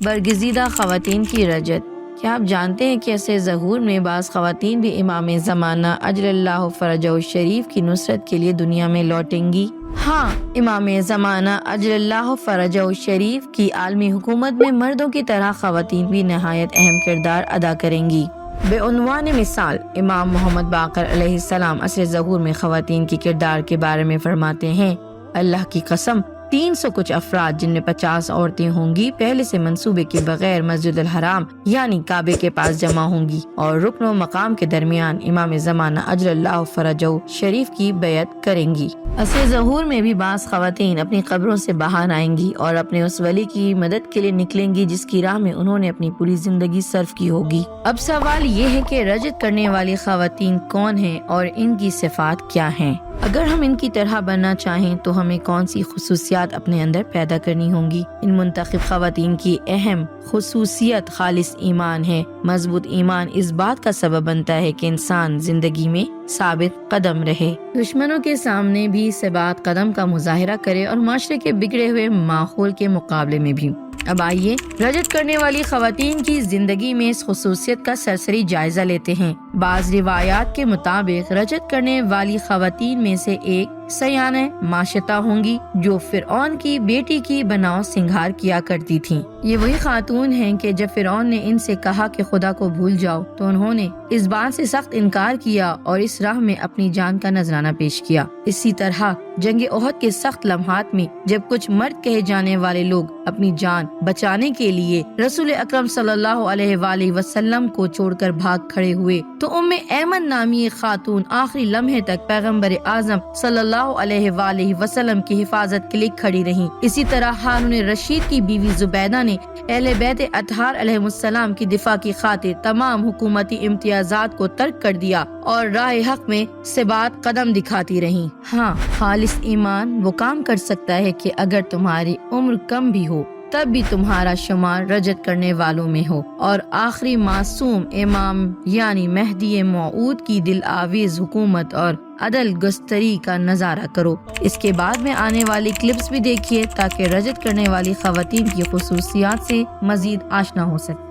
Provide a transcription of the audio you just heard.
برگزیدہ خواتین کی رجت۔ کیا آپ جانتے ہیں کہ ایسے ظہور میں بعض خواتین بھی امام زمانہ اجل اللہ فرج شریف کی نصرت کے لیے دنیا میں لوٹیں گی؟ ہاں امام زمانہ اجل اللہ فرج شریف کی عالمی حکومت میں مردوں کی طرح خواتین بھی نہایت اہم کردار ادا کریں گی۔ بے عنوان مثال، امام محمد باقر علیہ السلام عصر ظہور میں خواتین کی کردار کے بارے میں فرماتے ہیں۔ اللہ کی قسم تین سو کچھ افراد جن میں پچاس عورتیں ہوں گی پہلے سے منصوبے کے بغیر مسجد الحرام یعنی کعبے کے پاس جمع ہوں گی اور رکن و مقام کے درمیان امام زمانہ اجر اللہ فرجو شریف کی بیعت کریں گی۔ عصر ظہور میں بھی بعض خواتین اپنی قبروں سے باہر آئیں گی اور اپنے اس ولی کی مدد کے لیے نکلیں گی جس کی راہ میں انہوں نے اپنی پوری زندگی صرف کی ہوگی۔ اب سوال یہ ہے کہ رجت کرنے والی خواتین کون ہیں اور ان کی صفات کیا ہیں؟ اگر ہم ان کی طرح بننا چاہیں تو ہمیں کون سی خصوصیات اپنے اندر پیدا کرنی ہوں گی؟ ان منتخب خواتین کی اہم خصوصیت خالص ایمان ہے۔ مضبوط ایمان اس بات کا سبب بنتا ہے کہ انسان زندگی میں ثابت قدم رہے۔ دشمنوں کے سامنے بھی ثبات قدم کا مظاہرہ کرے اور معاشرے کے بگڑے ہوئے ماحول کے مقابلے میں بھی۔ اب آئیے رجت کرنے والی خواتین کی زندگی میں اس خصوصیت کا سرسری جائزہ لیتے ہیں۔ بعض روایات کے مطابق رجت کرنے والی خواتین میں سے ایک سیان معاشتہ ہوں گی جو فرعون کی بیٹی کی بناؤ سنگھار کیا کرتی تھیں۔ یہ وہی خاتون ہیں کہ جب فرعون نے ان سے کہا کہ خدا کو بھول جاؤ، تو انہوں نے اس بات سے سخت انکار کیا اور اس راہ میں اپنی جان کا نذرانہ پیش کیا۔ اسی طرح جنگ عہد کے سخت لمحات میں جب کچھ مرد کہے جانے والے لوگ اپنی جان بچانے کے لیے رسول اکرم صلی اللہ علیہ وآلہ وسلم کو چھوڑ کر بھاگ کھڑے ہوئے، تو ام ایمن نامی خاتون آخری لمحے تک پیغمبر اعظم صلی اللہ علیہ وآلہ وسلم کی حفاظت کے لیے کھڑی رہی اسی طرح ہارون رشید کی بیوی زبیدہ نے اہل بیت اطہار علیہ السلام کی دفاع کی خاطر تمام حکومتی امتیازات کو ترک کر دیا اور راہ حق میں سبات قدم دکھاتی رہی ہاں خالص ایمان وہ کام کر سکتا ہے کہ اگر تمہاری عمر کم بھی ہو تب بھی تمہارا شمار رجت کرنے والوں میں ہو۔ اور آخری معصوم امام یعنی مہدی معود کی دل آویز حکومت اور عدل گستری کا نظارہ کرو۔ اس کے بعد میں آنے والی کلپس بھی دیکھیے تاکہ رجت کرنے والی خواتین کی خصوصیات سے مزید آشنا ہو سکے۔